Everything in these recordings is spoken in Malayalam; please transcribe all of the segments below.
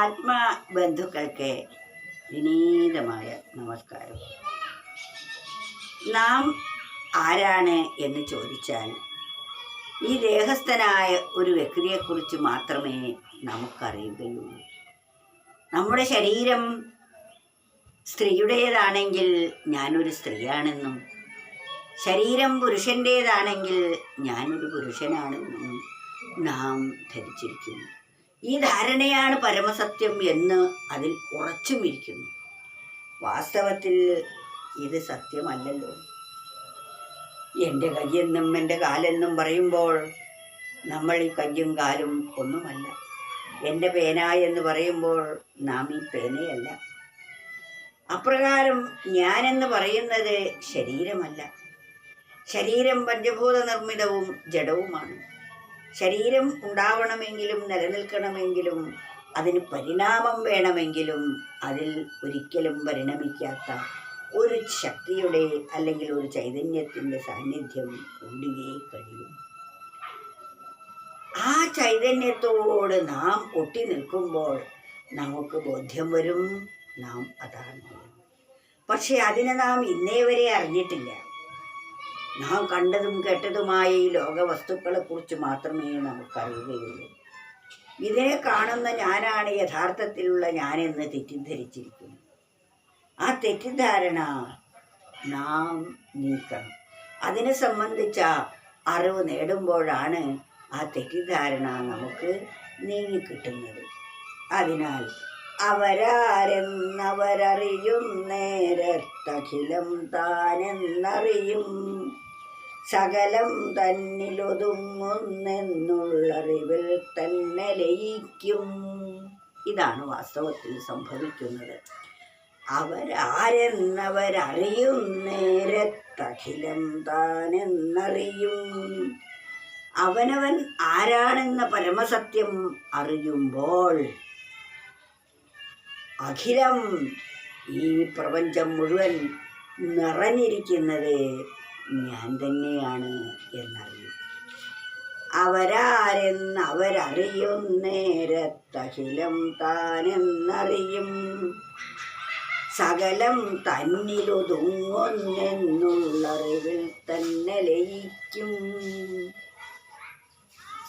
ആത്മബന്ധുക്കൾക്ക് വിനീതമായ നമസ്കാരം. നാം ആരാണ് എന്ന് ചോദിച്ചാൽ ഈ ദേഹസ്ഥനായ ഒരു വ്യക്തിയെക്കുറിച്ച് മാത്രമേ നമുക്കറിയുകയുള്ളൂ. നമ്മുടെ ശരീരം സ്ത്രീയുടേതാണെങ്കിൽ ഞാനൊരു സ്ത്രീയാണെന്നും ശരീരം പുരുഷന്റേതാണെങ്കിൽ ഞാനൊരു പുരുഷനാണെന്നും നാം ധരിച്ചിരിക്കുന്നു. ഈ ധാരണയാണ് പരമസത്യം എന്ന് അതിൽ ഉറച്ചുമിരിക്കുന്നു വാസ്തവത്തിൽ ഇത് സത്യമല്ലല്ലോ. എന്റെ കയ്യെന്നും എന്റെ കാലെന്നും പറയുമ്പോൾ നമ്മൾ ഈ കയ്യും കാലും ഒന്നുമല്ല. എന്റെ പേന എന്ന് പറയുമ്പോൾ നാം ഈ പേനയല്ല. അപ്രകാരം ഞാനെന്ന് പറയുന്നത് ശരീരമല്ല. ശരീരം പഞ്ചഭൂത നിർമ്മിതവും ജഡവുമാണ്. ശരീരം ഉണ്ടാവണമെങ്കിലും നിലനിൽക്കണമെങ്കിലും അതിന് പരിണാമം വേണമെങ്കിലും അതിൽ ഒരിക്കലും പരിണമിക്കാത്ത ഒരു ശക്തിയുടെ അല്ലെങ്കിൽ ഒരു ചൈതന്യത്തിന്റെ സാന്നിധ്യം കൂടിയേ കഴിയും. ആ ചൈതന്യത്തോട് നാം ഒട്ടി നിൽക്കുമ്പോൾ നമുക്ക് ബോധ്യം വരും നാം അതാണ്. പക്ഷെ അതിനെ നാം ഇന്നേ വരെ അറിഞ്ഞിട്ടില്ല. നാം കണ്ടതും കേട്ടതുമായ ഈ ലോകവസ്തുക്കളെ കുറിച്ച് മാത്രമേ നമുക്കറിയുകയുള്ളൂ. ഇതിനെ കാണുന്ന ഞാനാണ് യഥാർത്ഥത്തിലുള്ള ഞാനെന്ന് തെറ്റിദ്ധരിച്ചിരിക്കുന്നു. ആ തെറ്റിദ്ധാരണ നാം നീക്കണം. അതിനെ സംബന്ധിച്ച അറിവ് നേടുമ്പോഴാണ് ആ തെറ്റിദ്ധാരണ നമുക്ക് നീങ്ങിക്കിട്ടുന്നത്. അതിനാൽ അവരാരെന്നവരറിയും നേരത്തഖിലം താനെന്നറിയും സകലം തന്നിലൊതുങ്ങുന്നെന്നുള്ളറിവിൽ തന്നെ ലയിക്കും. ഇതാണ് വാസ്തവത്തിൽ സംഭവിക്കുന്നത്. അവരാരെന്നവരറിയും നേരത്തഖിലം താനെന്നറിയും. അവനവൻ ആരാണെന്ന പരമസത്യം അറിയുമ്പോൾ അഖിലം ഈ പ്രപഞ്ചം മുഴുവൻ നിറഞ്ഞിരിക്കുന്നത് ഞാൻ തന്നെയാണ് എന്നറിയും. അവരാരെന്ന് അവരറിയും നേരത്തഖിലം താനെന്നറിയും. സകലം തന്നിലൊതുങ്ങുന്നെന്നുള്ളറിവിൽ തന്നെ ലയിക്കും.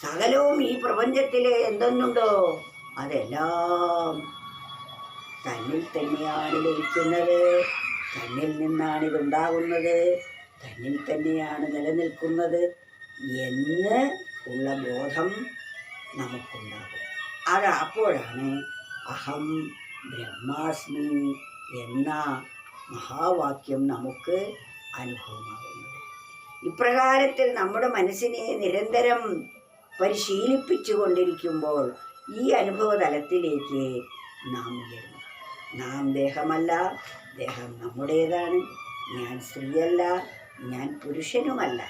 സകലവും ഈ പ്രപഞ്ചത്തിലെ എന്തെന്നുണ്ടോ? അതെല്ലാം തന്നിൽ തന്നെയാണ് ലയിക്കുന്നത്. തന്നിൽ നിന്നാണ് ഇതുണ്ടാകുന്നത് തന്നിൽ തന്നെയാണ് നിലനിൽക്കുന്നത് എന്ന് ഉള്ള ബോധം നമുക്കുണ്ടാകും. അത് അപ്പോഴാണ് അഹം ബ്രഹ്മാസ്മി എന്ന മഹാവാക്യം നമുക്ക് അനുഭവമാകുന്നത്. ഇപ്രകാരത്തിൽ നമ്മുടെ മനസ്സിനെ നിരന്തരം പരിശീലിപ്പിച്ചു കൊണ്ടിരിക്കുമ്പോൾ ഈ അനുഭവ തലത്തിലേക്ക് നാം ഉയരുന്നു. നാം ദേഹമല്ല ദേഹം നമ്മുടേതാണ്. ഞാൻ സ്ത്രീയല്ല ഞാൻ പുരുഷനുമല്ല.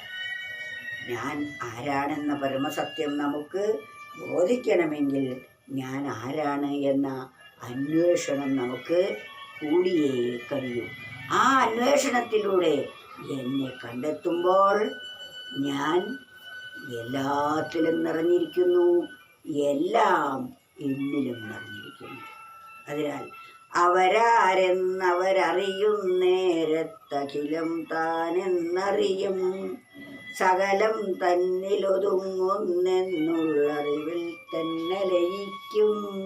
ഞാൻ ആരാണെന്ന പരമസത്യം നമുക്ക് ബോധിക്കണമെങ്കിൽ ഞാൻ ആരാണ് എന്ന അന്വേഷണം നമുക്ക് കൂടിയേ കഴിയൂ. ആ അന്വേഷണത്തിലൂടെ എന്നെ കണ്ടെത്തുമ്പോൾ ഞാൻ എല്ലാത്തിലും നിറഞ്ഞിരിക്കുന്നു. എല്ലാം എന്നിലും നിറഞ്ഞിരിക്കുന്നു. അതിനാൽ അവരാരെന്നവരറിയുന്നേരത്തഖിലം താനെന്നറിയും. സകലം തന്നിലൊതുങ്ങുന്നെന്നുള്ളറിവിൽ തന്നെ ലയിക്കും.